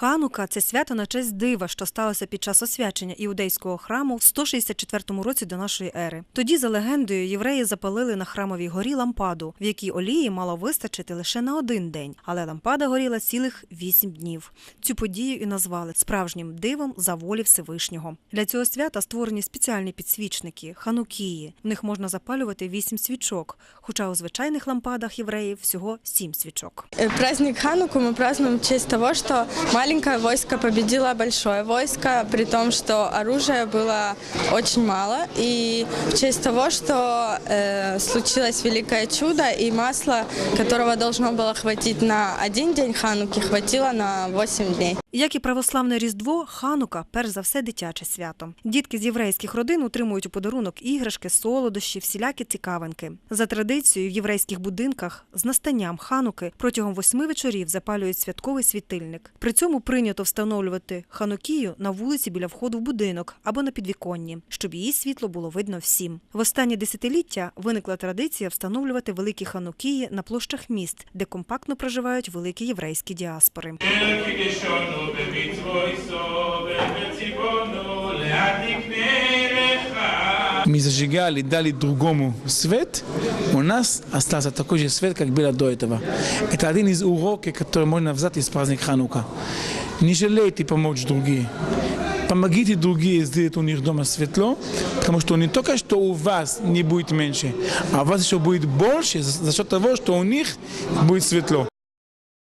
Ханука це свято на честь дива, що сталося під час освячення іудейського храму в 164 році до нашої ери. Тоді, за легендою, євреї запалили на храмовій горі лампаду, в якій олії мало вистачити лише на один день, але лампада горіла цілих вісім днів. Цю подію і назвали справжнім дивом за волі Всевишнього. Для цього свята створені спеціальні підсвічники ханукії. В них можна запалювати вісім свічок, хоча у звичайних лампадах євреїв всього сім свічок. Э, Праздник Хануку мы празднуем в честь того, что маленькое войско победило большое войско, при том, что оружия было очень мало, и в честь того, что э, случилось великое чудо, и масла, которого должно было хватить на один день Хануки, хватило на 8 дней. Як і православне Різдво, Ханука перш за все дитяче свято. Дітки з єврейських родин отримують у подарунок іграшки, солодощі, всілякі цікавинки. За традицією в єврейських будинках з настанням Хануки протягом восьми вечорів запалюють святковий світильник. При цьому прийнято встановлювати ханокію на вулиці біля входу в будинок або на підвіконні, щоб її світло було видно всім. В останні десятиліття виникла традиція встановлювати великі ханокії на площах міст, де компактно проживають великі єврейські діаспори. Mi зажигали, дали другому свет, у нас остался такой же свет, как было до этого. Это один из уроков, который можно взять из праздника Ханука. Не жалейте помочь другим. Помогите другие сделать у них дома светло, потому что не только что у вас не будет меньше, а у вас еще будет больше за счет того, что у них будет светло.